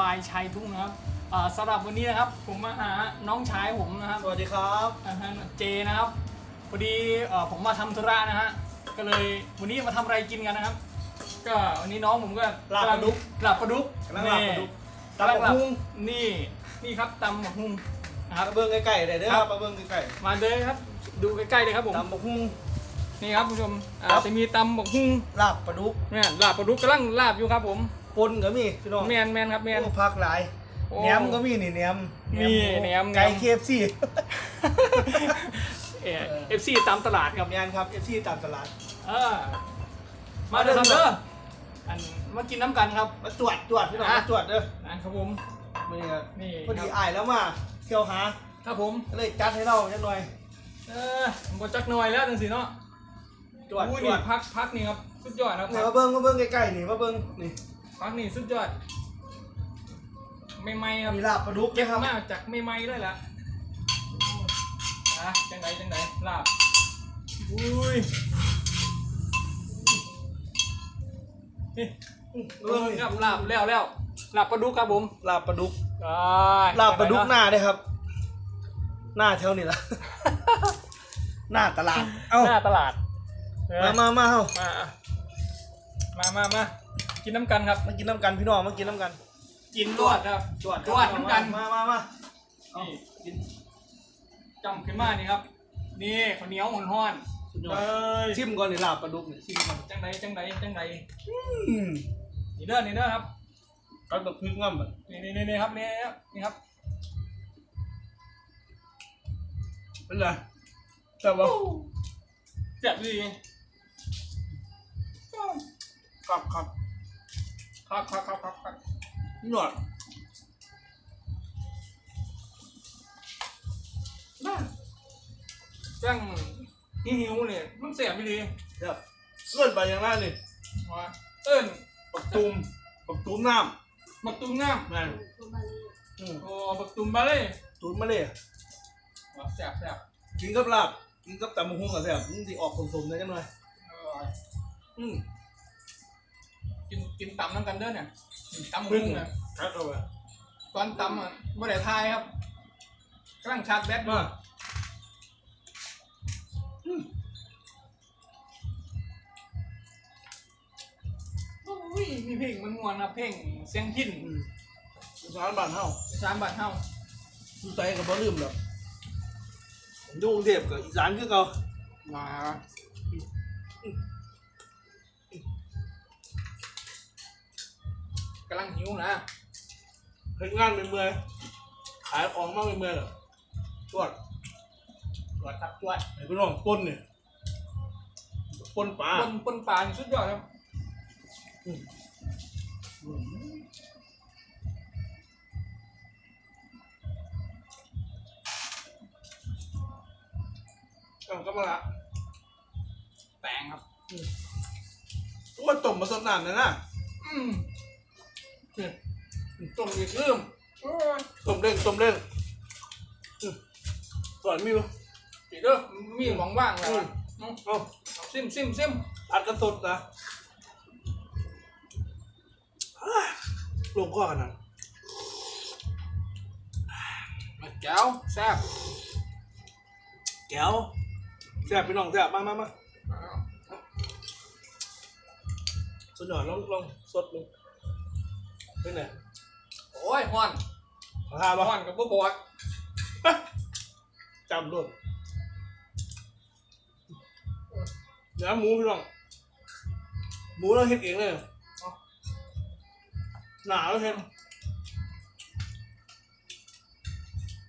บายชัยทุ่งนะครับอ่าสำหรับวันนี้นะครับผมมาหาน้องชายผมนะครับสวัสดีครับอ่าฮะเจนะครับพอดีเอ่อผมมาทำธุระนะฮะก็เลยวันนี้มาทำอะไรกินกันนะครับ ก็วันนี้น้องผมก็ลาบปลาดุกลาบปลาดุกกำลังลาบปลาดุกกำลังตำบักหุ่ง นี่นี่ครับตำบักหุ่งนะครับมาเบิ้งใกล้ๆเลยเด้อครับ มาเบิ้งใกล้มาเลยครับ ดูใกล้ๆเลยครับผม ๆตำบักหุ่ง นี่ครับผู้ชมอ่าครับ จะมีตำบักหุ่งลาบปลาดุกเนี่ยลาบปลาดุกกำลังลาบอยู่ครับผม ปนก็มีพี่น้องแมนแมนครับแมน โอ้พักหลายโอ้แหนมก็มีนี่แหนมนี่หแหนม ไก่แหนมเคฟซีเอฟซีตามตลาดครับแมนครับเอฟซีตามตลาด เออมาเด้อครับเด้ออันมากินน้ำกันครับมาจวดจวดพี่น้องอะมาจวดเด้อนะครับผมมื้อนี้ก็นี่พอดีครับอายแล้วมาเที่ยวหาครับผม ก็เลยจัดให้เราจักหน่อยเออผมบจักหน่อยแล้วจังสิเนาะจวดอุ้ยจนี่วดพักพักนี่ครับ สุดยอดครับเนี่ยมาเบิ้งมาเบิ้งใกล้ๆนี่มาเบิ้งนี่ พักนี่สุดยอดไม่ไหมครับมีลาบปลาดุกเก็บนะครับ มาจากไม่ไหมเลยล่ะนะจังไดจังไดลาบอุ้ยนี่เบิ้งนี่ครับลาบแล้วแล้วลาบปลาดุกครับผมลาบปลาดุกอ่ลาบปลาดุกหจังไเนะน้าได้ครับ หน้าแถวนี่ละ หน้าตลาด เอ้าหน้าตลาดเออมามามาเฮ้ามามามามา กินน้ำกันครับ มากินน้ำกันพี่น้องมากินน้ำกันกินรวดครับจวดจวดน้ำกันมามามาเอานี่กินจำขึ้นมานี่ครับ นี่ข้าวเหนียวหมุนห้อนสุดยอดเอ้ยชิมก่อนนี่ลาบปลาดุกนี่ชิมก่อนจังไดจังไดจังไดอืมนี่เด้อนี่เด้อครับกัดแบบพริกง่ำอะนี่นี่นี่นี่ครับนี่ครับนี่ครับเป็นไรแต่ว่าแซ่บดีครับครับ ครับครับครับครับครับพี่หนวดจังหิวหิวเนี่ยมันแซ่บดีเดี๋ยวเลื่อนไปอย่างนั้นนี่ว่าเอิ้นปักตุมปักตุมน้บักตุ้มน้ำแม่นอืมำโอ้บักตุ้มบาเล่ตุนมาเลยอ๋อแซ่บแซ่บกินกับลาบกินกับตำมะฮุ่งกับแซ่บมันสิออกสมๆได้จังหน่อย เอออืม กินกินตำน้ำกันเด้อเนี่ยตำพึ่มึงงนะนะ ครับเอาไปตอนตำอะบ่ได้ทายครับกำลังชาร์จแบตอยู่ มาอืมโอ้ยมีเพลงมันม่วนนะเพลงเสียงพินอืมสารบ้านเฮาสามบาทเท่าอยู่ไสก็บ่ลืมหรอกอยู่กรุงเทพก็อีสานคือเก่ามา กำลังหิวนะเฮ็ดงานเป็นเมื่อยขายของมาเป็นเมื่อยเหรอตรวจตรวจครับตรวจไอ้พี่น้องปนเนี่ยปนปลาปนปนปลานี่สุดยอดครับเอาก็มาละแตงครับตัวต้มมาสดน้ำนะนะอืมเนี่ยต้มอีกเริ่มโอ้ยต้มเล่งต้มเล่งอืมก่อนมีบ่ปีเด้อมีหมองว่างแล้วอืมเนาะเอาซิมซิมซิมอัดกันสดนะอ้าลงข้อกันนะมาแก้วแซ่บแก้วแซ่บพี่น้องแซ่บมามามาอ้าวสุดยอดลองลองสดลง เป็นไงโอ้ยฮ้อนขอทาบ่ฮ้อนกับบ่บอกจำด้วยเนื้อหมูพี่น้องหมูเราเฮ็ดเองเลยหนาเราเฮ็ด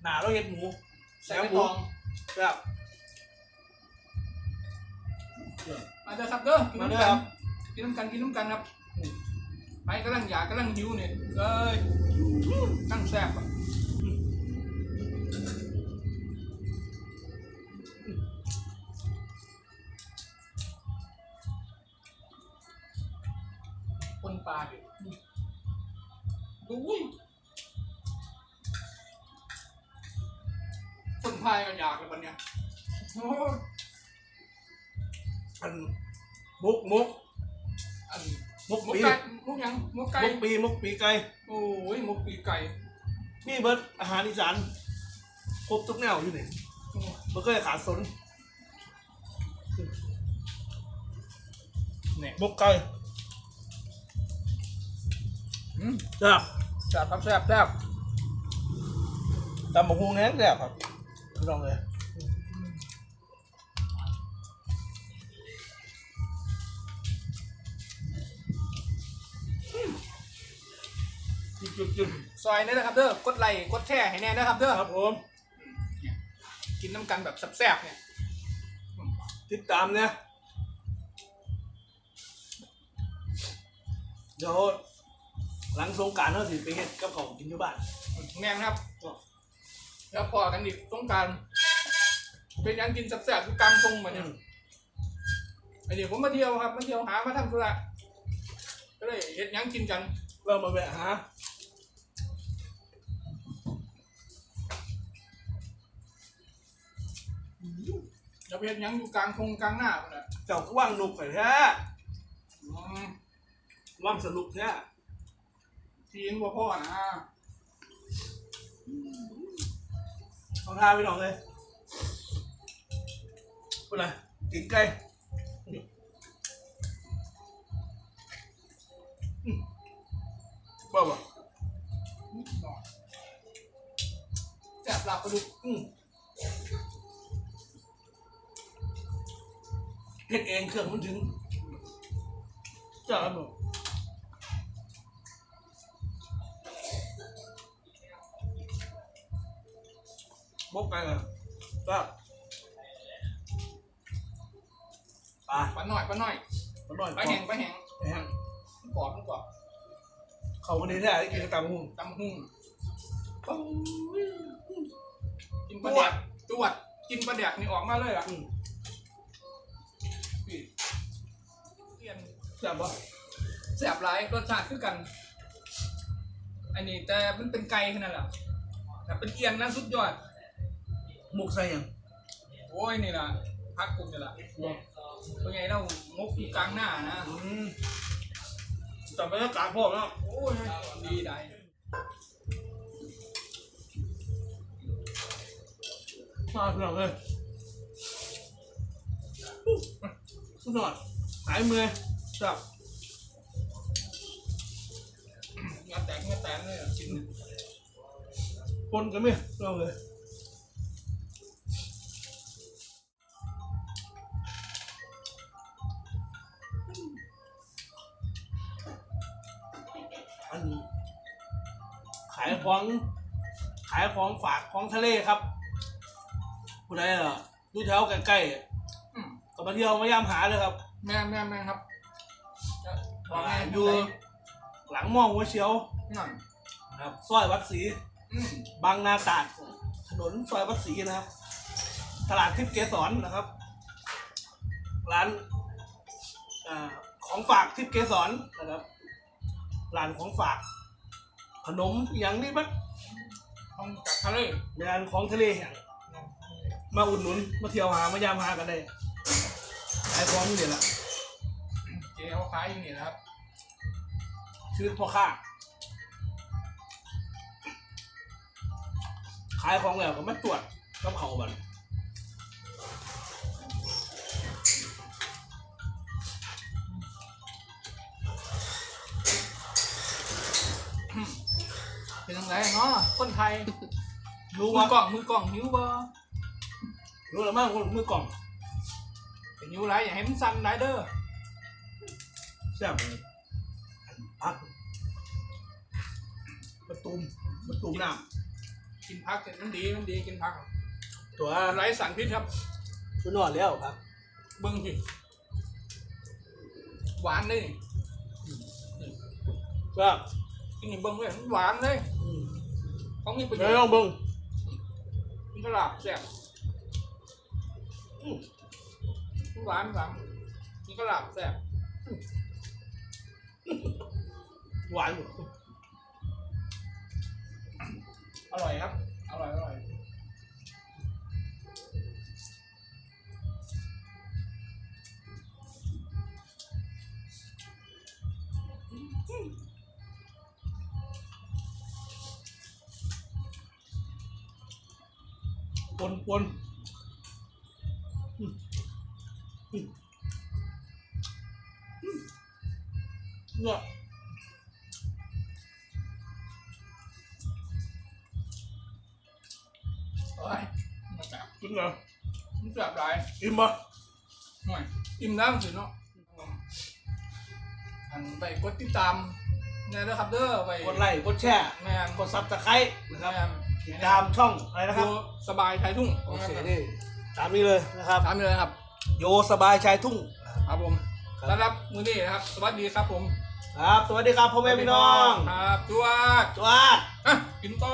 หนาเราเฮ็ดหมูใส่ใบตองแซ่บมาเด้อครับเด้อกินมาเด้น้ำอกัครันบกินน้ำกันกินน้ำกันครับ ไปกำลังอยากกำลังหิวเนี่ยเอ้ยนั่งแซ่บอะคนปลาดิดูอุ้ยคนพายก็อยากเลยวันเนี้ยโอ้ยอันมุกมุกอัน มกมุกปีไก่มุกหยังมุกไก่มกปีมกปีไก่โอ้ยมุกปีไก่นี่เบิร์ดอาหารอีสานครบทุกแนวอยู่นี่มันก็จะขาดสนเนี่ยมกไก่อืมแซ่บแซ่บครับแซ่บแซ่บตำบักฮุงแห้งแซ่บครับพี่น้องเลย จุดจุดจุดซอยนี่นะครับเด้อกดไลค์กดแชร์ให้แน่นะครับเด้อครับผม กินน้ำกันแบบแซ่บๆเนี่ยติดตามเนี่ยเดี๋ยวหลังสงกรารเขาสิไปเฮ็ดกับของกินอยู่บ้าน แม่งครับ แล้วพอกันอีกต้องการ เป็นยังกินแซ่บๆคือกลางทงมาเนี่ยไอเดี๋ยวผมมาเที่ยวครับมาเที่ยวหามาทำธุระก็เลยเฮ็ดหยังกินกัน เรามาแวะหา จะไปเฮ็ดหยังอยู่กลางทงกลางหน้าพุ่นน่ะเจ้าก็ว่างนุกไข่แท้อืมว่างสนุกแท้ทีนบ่พ่อนะเอาท่าพี่น้องเลยเป็นไรกินไก่อืมบ้าบ่แซ่บหลับกระดูกอืม เฮ็ดเองเครื่องมันถึงจ้าครับผมมกไก่อะจ้าปลาปลาหน่อยปลาหน่อยปลาหน่อยปลาแห้งปลาแห้งแห้งกรอบมันกรอบเขาวันนี้ได้กินกระตำหุ่งตำหุ่งกินปลาแดกจวดกินปลาแดกนี่ออกมาเลยอะอืม พี่เปลี่ยนแซ่บปะแสบหลายรสชาติคือกัน อันนี้แต่มันเป็นไก่ขนาดแหละแต่เป็นเอียนนะสุดยอด หมกใส่ยังโอ้ยนี่ล่ะพักกลุ่มนี่ล่ะเป็นไงเรามกอยู่กลางหน้านะ อืมจับบรรยากาศพวกแล้วโอ้ยดีได้มาเพื่อนเลย สุดยอดหายเมื่อยจับเงาแตกเงาแตกเลยอะกินเนี่ยปนกันไหมเราเลยอันนี้ขายของขายของฝากของทะเลครับผู้ใดอะดูแถวใกล้ๆอื มก็มาเที่ยวมายามหาเลยครับแม่แม่แม่ครับจะบอกไงอยู่หลังมองหัวเชียวนั่นนะครับซอยวัดศรีอืมบางนาตราดถนนซอยวัดศรีนะครับ ตลาดทิพย์เกสรนะครับ ร้านอาของฝากทิพย์เกสรนะครับร้านของฝาก ขนมอย่างนี้มั้งต้องจากทะเลร้านของทะเลแห่งมาอุดหนุนมาเที่ยวหามายามหากันได้ ขายของนี่แหละเจ๊เขาขายอยู่นี่นะครับชีวิตพ่อค้าขายของแล้วก็มาตรวจกับเขาบันเป็นยังไงเนาะคนไทยรู้มืว่าอกล่องมือกล่องหิวบ่รู้แล้วมั้งคนมือกล่อง เป็นหิวไรอย่าให้มันสั่นไรเด้อแซ่บเลยพักประตูมประตูมน้กินพักมันดีมันดีกินพักำตัวไรสารพิษครับ ชุดนอนแล้วครับเบิ้งสิหวานเลยนี่ก็กินนี่เบิ้งเลยมันหวานเลยเขามีประโยเดี๋ยวชลองน์เบิ้งมันก็หลับแซ่บอืม หวานสังนี่ก็หลับแซ่บหวานออร่อยครับ อร่อย อร่อย ปนปน เนี่ยโอ้ยมาจับกินเหรอมันจับหลายอิ่มปะหน่อยอิ่มน้ำสิเนาะอันไปกดติดตามแน่เด้อครับเด้อไปกดไลค์กดแชร์แม่นกดซับสไครต์นะครับแม่นติดตามช่องอะไรนะครับดูสบายชายทุ่งโอเคนี่ตามนี้เลยนะครับตามนี้เลยครับ โยสบายชายทุ่ง ครับผมครับสำหรับมื้อนี้นะครับ สวัสดีครับผม ครับ สวัสดีครับพ่อแม่พี่น้อง ครับจวดจวดอะกินต่อ